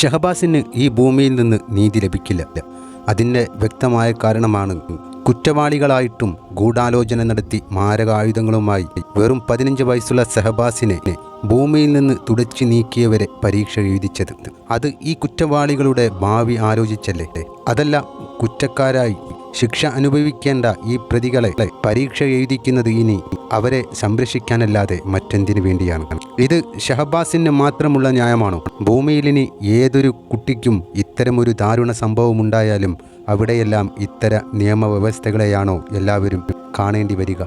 ഷഹബാസിന് ഈ ഭൂമിയിൽ നിന്ന് നീതി ലഭിക്കില്ല. അതിന്റെ വ്യക്തമായ കാരണമാണ് കുറ്റവാളികളായിട്ടും ഗൂഢാലോചന നടത്തി മാരകായുധങ്ങളുമായി വെറും പതിനഞ്ച് വയസ്സുള്ള സഹബാസിനെ ഭൂമിയിൽ നിന്ന് തുടച്ചു നീക്കിയവരെ പരീക്ഷ എഴുതിച്ചത്. അത് ഈ കുറ്റവാളികളുടെ ഭാവി ആലോചിച്ചല്ലേ? അതല്ല കുറ്റക്കാരായി ശിക്ഷ അനുഭവിക്കേണ്ട ഈ പ്രതികളെ പരീക്ഷ എഴുതിക്കുന്നത് ഇനി അവരെ സംരക്ഷിക്കാനല്ലാതെ മറ്റെന്തിനു വേണ്ടിയാണ്? ഇത് ഷഹബാസിന് മാത്രമുള്ള ന്യായമാണോ? ഭൂമിയിൽ ഇനി ഏതൊരു കുട്ടിക്കും ഇത്തരമൊരു ദാരുണ സംഭവമുണ്ടായാലും അവിടെയെല്ലാം ഇത്തര നിയമവ്യവസ്ഥകളെയാണോ എല്ലാവരും കാണേണ്ടി വരിക?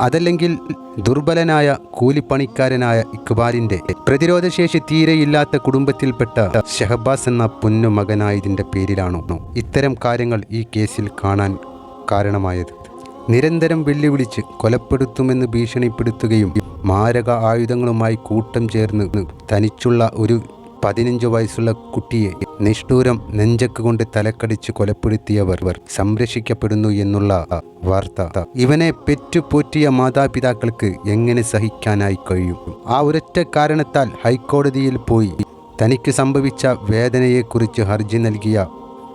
അതല്ലെങ്കിൽ ദുർബലനായ കൂലിപ്പണിക്കാരനായ ഇക്ബാലിന്റെ പ്രതിരോധശേഷി തീരെയില്ലാത്ത കുടുംബത്തിൽപ്പെട്ട ഷഹബാസ് എന്ന പൊന്നു മകനായതിന്റെ പേരിലാണോ ഇത്തരം കാര്യങ്ങൾ ഈ കേസിൽ കാണാൻ കാരണമായത്? നിരന്തരം വെല്ലുവിളിച്ച് കൊലപ്പെടുത്തുമെന്ന് ഭീഷണിപ്പെടുത്തുകയും മാരക ആയുധങ്ങളുമായി കൂട്ടം ചേർന്ന് തനിച്ചുള്ള ഒരു പതിനഞ്ച് വയസ്സുള്ള കുട്ടിയെ നിഷ്ഠൂരം നെഞ്ചക്ക് കൊണ്ട് തലക്കടിച്ച് കൊലപ്പെടുത്തിയവർ സംരക്ഷിക്കപ്പെടുന്നു എന്നുള്ള വാർത്ത. ഇവനെ പെറ്റുപോറ്റിയ മാതാപിതാക്കൾക്ക് എങ്ങനെ സഹിക്കാനായി കഴിയും? ആ ഒരൊറ്റ കാരണത്താൽ ഹൈക്കോടതിയിൽ പോയി തനിക്ക് സംഭവിച്ച വേദനയെക്കുറിച്ച് ഹർജി നൽകിയ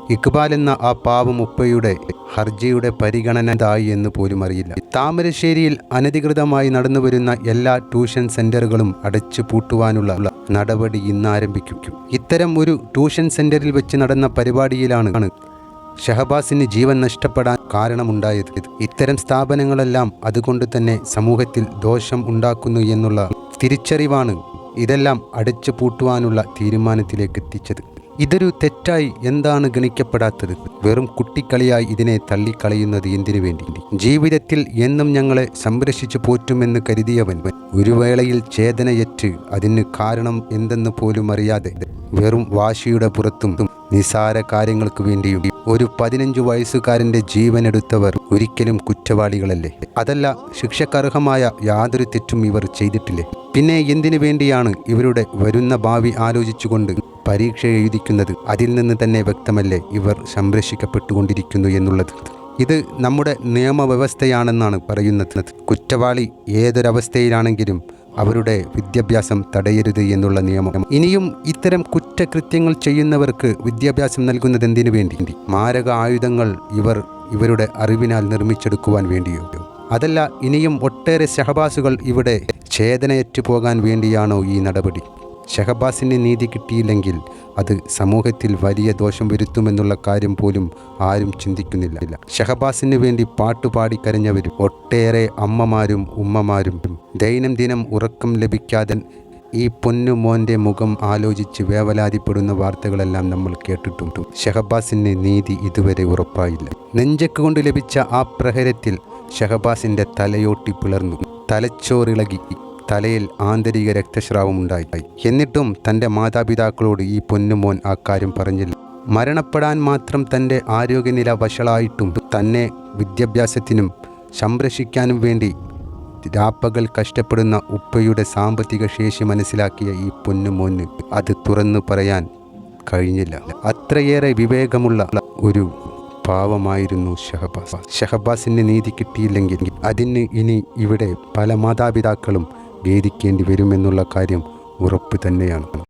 ഇക്ബാൽ എന്ന ആ പാവം ഉപ്പയുടെ ഹർജിയുടെ പരിഗണന ഇതായി എന്ന് പോലും അറിയില്ല. താമരശ്ശേരിയിൽ അനധികൃതമായി നടന്നുവരുന്ന എല്ലാ ട്യൂഷൻ സെന്ററുകളും അടച്ചു പൂട്ടുവാനുള്ള നടപടി ഇന്നാരംഭിക്കും ഇത്തരം ഒരു ട്യൂഷൻ സെന്ററിൽ വെച്ച് നടന്ന പരിപാടിയിലാണ് ഷഹബാസിന് ജീവൻ നഷ്ടപ്പെടാൻ കാരണമുണ്ടായത്. ഇത്തരം സ്ഥാപനങ്ങളെല്ലാം അതുകൊണ്ട് തന്നെ സമൂഹത്തിൽ ദോഷം ഉണ്ടാക്കുന്നു എന്നുള്ള തിരിച്ചറിവാണ് ഇതെല്ലാം അടച്ചു പൂട്ടുവാനുള്ള തീരുമാനത്തിലേക്ക് എത്തിച്ചത്. ഇതൊരു തെറ്റായി എന്താണ് ഗണിക്കപ്പെടാത്തത്? വെറും കുട്ടിക്കളിയായി ഇതിനെ തള്ളിക്കളയുന്നത് എന്തിനു വേണ്ടി? ജീവിതത്തിൽ എന്നും ഞങ്ങളെ സംരക്ഷിച്ചു പോറ്റുമെന്ന് കരുതിയവൻ ഒരു വേളയിൽ ചേതനയറ്റ് അതിന് കാരണം എന്തെന്ന് പോലും അറിയാതെ വെറും വാശിയുടെ പുറത്തും നിസാര കാര്യങ്ങൾക്ക് വേണ്ടിയും ഒരു പതിനഞ്ചു വയസ്സുകാരന്റെ ജീവനെടുത്തവർ ഒരിക്കലും കുറ്റവാളികളല്ലേ? അതല്ല ശിക്ഷക്കർഹമായ യാതൊരു തെറ്റും ഇവർ ചെയ്തിട്ടില്ലേ? പിന്നെ എന്തിനു വേണ്ടിയാണ് ഇവരുടെ വരുന്ന ഭാവി ആലോചിച്ചുകൊണ്ട് പരീക്ഷ എഴുതിക്കുന്നത്. അതിൽ നിന്ന് തന്നെ വ്യക്തമല്ലേ ഇവർ സംരക്ഷിക്കപ്പെട്ടുകൊണ്ടിരിക്കുന്നു എന്നുള്ളത്? ഇത് നമ്മുടെ നിയമവ്യവസ്ഥയാണെന്നാണ് പറയുന്നത്. കുറ്റവാളി ഏതൊരവസ്ഥയിലാണെങ്കിലും അവരുടെ വിദ്യാഭ്യാസം തടയരുത് എന്നുള്ള നിയമം. ഇനിയും ഇത്തരം കുറ്റകൃത്യങ്ങൾ ചെയ്യുന്നവർക്ക് വിദ്യാഭ്യാസം നൽകുന്നത് എന്തിനു വേണ്ടി? മാരക ആയുധങ്ങൾ ഇവർ ഇവരുടെ അറിവിനാൽ നിർമ്മിച്ചെടുക്കുവാൻ വേണ്ടിയോ? അതല്ല ഇനിയും ഒട്ടേറെ സഹബാസുകൾ ഇവിടെ ഛേദനയറ്റു പോകാൻ വേണ്ടിയാണോ ഈ നടപടി? ഷഹബാസിന് നീതി കിട്ടിയില്ലെങ്കിൽ അത് സമൂഹത്തിൽ വലിയ ദോഷം വരുത്തുമെന്നുള്ള കാര്യം പോലും ആരും ചിന്തിക്കുന്നില്ല. ഷഹബാസിന് വേണ്ടി പാട്ടുപാടി കരഞ്ഞവരും ഒട്ടേറെ അമ്മമാരും ഉമ്മമാരും ദൈനംദിനം ഉറക്കം ലഭിക്കാതെ ഈ പൊന്നുമോന്റെ മുഖം ആലോചിച്ച് വേവലാതിപ്പെടുന്ന വാർത്തകളെല്ലാം നമ്മൾ കേട്ടിട്ടുണ്ട് ഷഹബാസിന് നീതി ഇതുവരെ ഉറപ്പായില്ല. നെഞ്ചക്ക് കൊണ്ട് ലഭിച്ച ആ പ്രഹരത്തിൽ ഷഹബാസിന്റെ തലയോട്ടി പിളർന്നു. തലച്ചോറിളകി. തലയിൽ ആന്തരിക രക്തസ്രാവമുണ്ടായി എന്നിട്ടും തന്റെ മാതാപിതാക്കളോട് ഈ പൊന്നുമോൻ ആ കാര്യം പറഞ്ഞില്ല. മരണപ്പെടാൻ മാത്രം തന്റെ ആരോഗ്യനില വഷളായിട്ടും തന്നെ വിദ്യാഭ്യാസത്തിനും സംരക്ഷിക്കാനും വേണ്ടി രാപ്പകൽ കഷ്ടപ്പെടുന്ന ഉപ്പയുടെ സാമ്പത്തിക ശേഷി മനസ്സിലാക്കിയ ഈ പൊന്നുമോന് അത് തുറന്നു പറയാൻ കഴിഞ്ഞില്ല. അത്രയേറെ വിവേകമുള്ള ഒരു പാവമായിരുന്നു ഷഹബാസ്. ഷഹബാസിന് നീതി കിട്ടിയില്ലെങ്കിൽ അതിന് ഇനി ഇവിടെ പല മാതാപിതാക്കളും വേദിക്കേണ്ടി വരുമെന്നുള്ള കാര്യം ഉറപ്പ് തന്നെയാണ്.